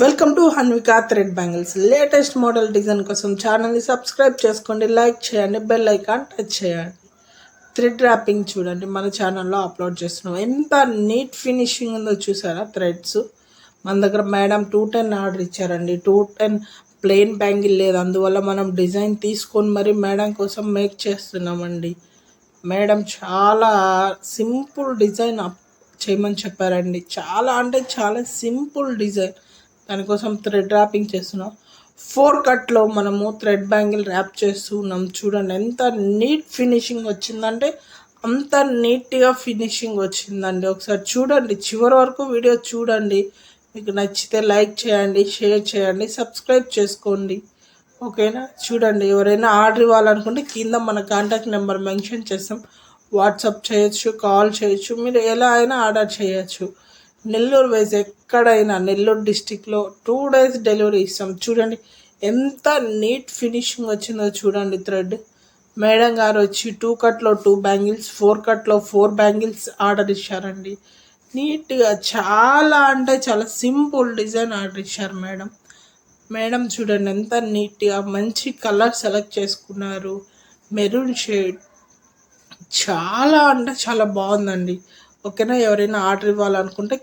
Welcome to Hanvika thread bangles latest model design కోసం ఛానల్ని subscribe చేసుకోండి లైక్ చేయండి బెల్ ఐకాన్ టచ్ చేయండి. థ్రెడ్ ర్యాపింగ్ చూడండి మన ఛానల్లో అప్లోడ్ చేస్తున్నాం. ఎంత నీట్ ఫినిషింగ్ ఉందో చూసారా థ్రెడ్స్ మన దగ్గర మేడం టూ టెన్ ఆర్డర్ ఇచ్చారండి. టూ టెన్ ప్లెయిన్ బ్యాంగిల్ లేదు. అందువల్ల మనం డిజైన్ తీసుకొని మరి మేడం కోసం మేక్ చేస్తున్నామండి. మేడం చాలా సింపుల్ డిజైన్ అప్ చేయమని చెప్పారండి. చాలా అంటే చాలా సింపుల్ డిజైన్ దానికోసం థ్రెడ్ ర్యాపింగ్ చేస్తున్నాం. ఫోర్ కట్లో మనము థ్రెడ్ బ్యాంగిల్ ర్యాప్ చేస్తున్నాం చూడండి ఎంత నీట్ ఫినిషింగ్ వచ్చిందంటే అంత నీట్గా ఫినిషింగ్ వచ్చిందండి. ఒకసారి చూడండి చివరి వరకు వీడియో చూడండి. మీకు నచ్చితే లైక్ చేయండి షేర్ చేయండి సబ్స్క్రైబ్ చేసుకోండి. ఓకేనా? చూడండి ఎవరైనా ఆర్డర్ ఇవ్వాలనుకుంటే కింద మన కాంటాక్ట్ నెంబర్ మెన్షన్ చేస్తాం. వాట్సాప్ చేయొచ్చు కాల్ చేయొచ్చు మీరు ఎలా అయినా ఆర్డర్ చేయొచ్చు. నెల్లూరు వైజ్ ఎక్కడైనా నెల్లూరు డిస్టిక్లో టూ డేస్ డెలివరీ ఇస్తాం. చూడండి ఎంత నీట్ ఫినిషింగ్ వచ్చిందో చూడండి థ్రెడ్. మేడం గారు వచ్చి టూ కట్లో టూ బ్యాంగిల్స్ ఫోర్ కట్లో ఫోర్ బ్యాంగిల్స్ ఆర్డర్ ఇచ్చారండి. నీట్గా చాలా అంటే చాలా సింపుల్ డిజైన్ ఆర్డర్ ఇచ్చారు మేడం. మేడం చూడండి ఎంత నీట్గా మంచి కలర్ సెలెక్ట్ చేసుకున్నారు. Maroon shade. చాలా అంటే చాలా బాగుందండి. ఓకేనా ఎవరైనా ఆర్డర్ ఇవ్వాలనుకుంటే